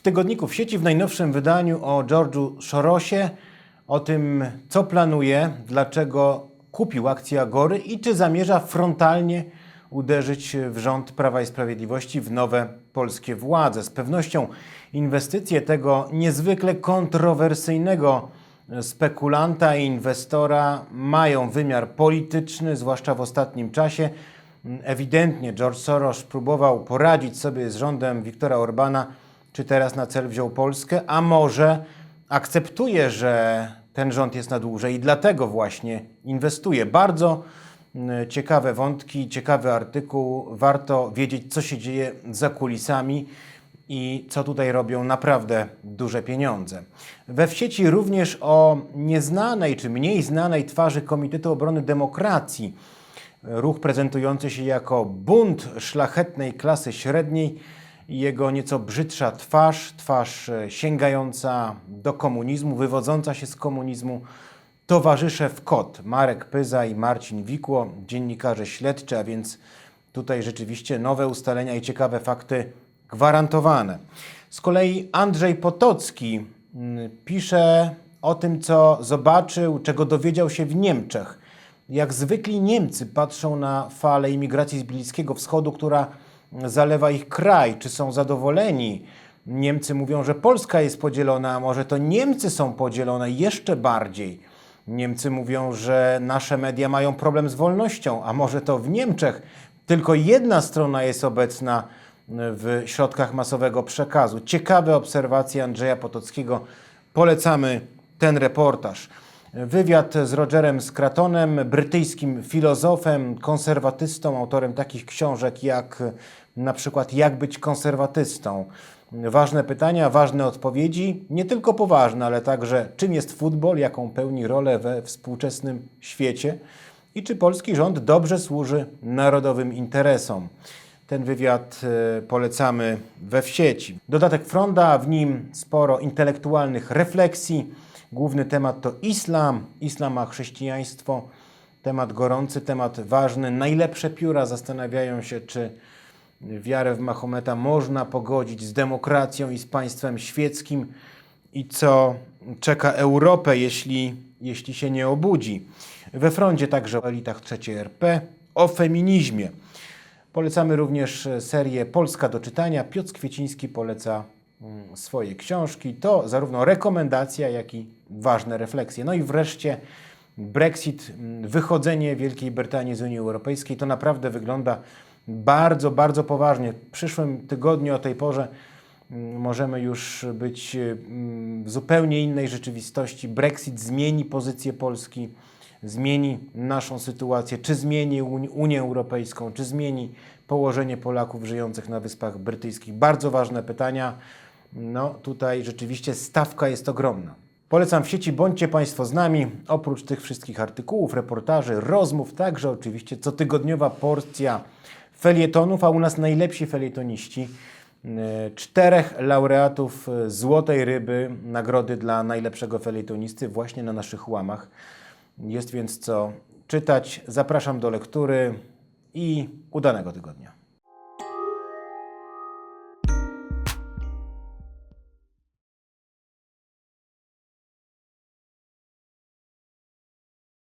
W tygodniku w sieci w najnowszym wydaniu o George'u Sorosie, o tym co planuje, dlaczego kupił akcje Agory i czy zamierza frontalnie uderzyć w rząd Prawa i Sprawiedliwości w nowe polskie władze. Z pewnością inwestycje tego niezwykle kontrowersyjnego spekulanta i inwestora mają wymiar polityczny, zwłaszcza w ostatnim czasie. Ewidentnie George Soros próbował poradzić sobie z rządem Viktora Orbana, czy teraz na cel wziął Polskę, a może akceptuje, że ten rząd jest na dłużej i dlatego właśnie inwestuje. Bardzo mm, ciekawe wątki, ciekawy artykuł. Warto wiedzieć, co się dzieje za kulisami i co tutaj robią naprawdę duże pieniądze. We w sieci również o nieznanej czy mniej znanej twarzy Komitetu Obrony Demokracji. Ruch prezentujący się jako bunt szlachetnej klasy średniej jego nieco brzydsza twarz, twarz e, sięgająca do komunizmu, wywodząca się z komunizmu, towarzysze w KOT, Marek Pyza i Marcin Wikło, dziennikarze śledczy, a więc tutaj rzeczywiście nowe ustalenia i ciekawe fakty gwarantowane. Z kolei Andrzej Potocki mm, pisze o tym, co zobaczył, czego dowiedział się w Niemczech. Jak zwykli Niemcy patrzą na falę imigracji z Bliskiego Wschodu, która zalewa ich kraj. Czy są zadowoleni? Niemcy mówią, że Polska jest podzielona, a może to Niemcy są podzielone jeszcze bardziej. Niemcy mówią, że nasze media mają problem z wolnością, a może to w Niemczech tylko jedna strona jest obecna w środkach masowego przekazu. Ciekawe obserwacje Andrzeja Potockiego. Polecamy ten reportaż. Wywiad z Rogerem Scratonem, brytyjskim filozofem, konserwatystą, autorem takich książek jak na przykład Jak być konserwatystą. Ważne pytania, ważne odpowiedzi, nie tylko poważne, ale także czym jest futbol, jaką pełni rolę we współczesnym świecie i czy polski rząd dobrze służy narodowym interesom. Ten wywiad e, polecamy we w sieci. Dodatek Fronda, w nim sporo intelektualnych refleksji. Główny temat to islam, islam a chrześcijaństwo. Temat gorący, temat ważny. Najlepsze pióra zastanawiają się, czy wiarę w Mahometa można pogodzić z demokracją i z państwem świeckim i co czeka Europę, jeśli, jeśli się nie obudzi. We froncie także o elitach trzeciej RP, o feminizmie. Polecamy również serię Polska do czytania. Piotr Kwieciński poleca swoje książki. To zarówno rekomendacja, jak i ważne refleksje. No i wreszcie Brexit, mm, wychodzenie Wielkiej Brytanii z Unii Europejskiej. To naprawdę wygląda bardzo, bardzo poważnie. W przyszłym tygodniu o tej porze mm, możemy już być mm, w zupełnie innej rzeczywistości. Brexit zmieni pozycję Polski, zmieni naszą sytuację, czy zmieni Uni- Unię Europejską, czy zmieni położenie Polaków żyjących na Wyspach Brytyjskich. Bardzo ważne pytania. No tutaj rzeczywiście stawka jest ogromna. Polecam w sieci, bądźcie Państwo z nami. Oprócz tych wszystkich artykułów, reportaży, rozmów, także oczywiście cotygodniowa porcja felietonów, a u nas najlepsi felietoniści. E, Czterech laureatów e, Złotej Ryby, nagrody dla najlepszego felietonisty właśnie na naszych łamach. Jest więc co czytać. Zapraszam do lektury i udanego tygodnia.